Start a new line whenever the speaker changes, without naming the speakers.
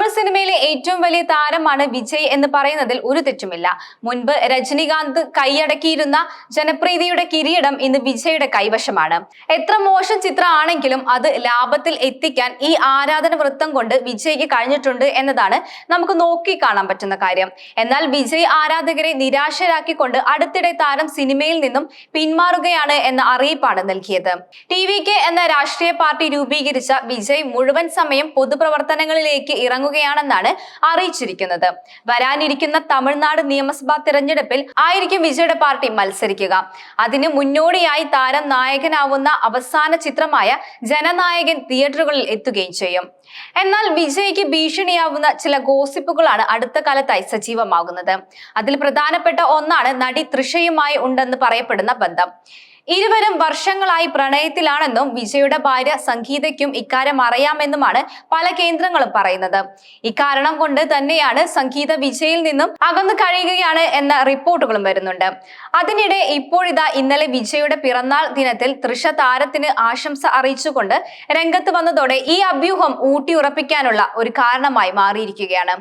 തമിഴ് സിനിമയിലെ ഏറ്റവും വലിയ താരമാണ് വിജയ് എന്ന് പറയുന്നതിൽ ഒരു തെറ്റുമില്ല. മുൻപ് രജനികാന്ത് കൈയടക്കിയിരുന്ന ജനപ്രീതിയുടെ കിരീടം ഇന്ന് വിജയുടെ കൈവശമാണ്. എത്ര മോശം ചിത്രമാണെങ്കിലും അത് ലാഭത്തിൽ എത്തിക്കാൻ ഈ ആരാധന വൃത്തം കൊണ്ട് വിജയ്ക്ക് കഴിഞ്ഞിട്ടുണ്ട് എന്നതാണ് നമുക്ക് നോക്കി കാണാൻ പറ്റുന്ന കാര്യം. എന്നാൽ വിജയ് ആരാധകരെ നിരാശരാക്കിക്കൊണ്ട് അടുത്തിടെ താരം സിനിമയിൽ നിന്നും പിന്മാറുകയാണ് എന്ന അറിയിപ്പാണ് നൽകിയത്. ടി എന്ന രാഷ്ട്രീയ പാർട്ടി രൂപീകരിച്ച വിജയ് മുഴുവൻ സമയം പൊതുപ്രവർത്തനങ്ങളിലേക്ക് ഇറങ്ങുകയാണെന്നാണ് അറിയിച്ചിരിക്കുന്നത്. വരാനിരിക്കുന്ന തമിഴ്നാട് നിയമസഭാ തിരഞ്ഞെടുപ്പിൽ ആയിരിക്കും വിജയുടെ പാർട്ടി മത്സരിക്കുക. അതിന് മുന്നോടിയായി താരം നായകനാവുന്ന അവസാന ചിത്രമായ ജനനായകൻ തിയേറ്ററുകളിൽ എത്തുകയും ചെയ്യും. എന്നാൽ വിജയ്ക്ക് ഭീഷണിയാവുന്ന ചില ഗോസിപ്പുകളാണ് അടുത്ത കാലത്തായി സജീവമാകുന്നത്. അതിൽ പ്രധാനപ്പെട്ട ഒന്നാണ് നടി തൃഷയുമായി ഉണ്ടെന്ന് പറയപ്പെടുന്ന ബന്ധം. ഇരുവരും വർഷങ്ങളായി പ്രണയത്തിലാണെന്നും വിജയുടെ ഭാര്യ സംഗീതയ്ക്കും ഇക്കാര്യം അറിയാമെന്നുമാണ് പല കേന്ദ്രങ്ങളും പറയുന്നത്. ഇക്കാരണം കൊണ്ട് തന്നെയാണ് സംഗീത വിജയിൽ നിന്നും അകന്നു കഴിയുകയാണ് എന്ന റിപ്പോർട്ടുകളും വരുന്നുണ്ട്. അതിനിടെ ഇപ്പോഴിതാ ഇന്നലെ വിജയുടെ പിറന്നാൾ ദിനത്തിൽ തൃഷ താരത്തിന് ആശംസ അറിയിച്ചുകൊണ്ട് രംഗത്ത് വന്നതോടെ ഈ അഭ്യൂഹം ഊട്ടിയുറപ്പിക്കാനുള്ള ഒരു കാരണമായി മാറിയിരിക്കുകയാണ്.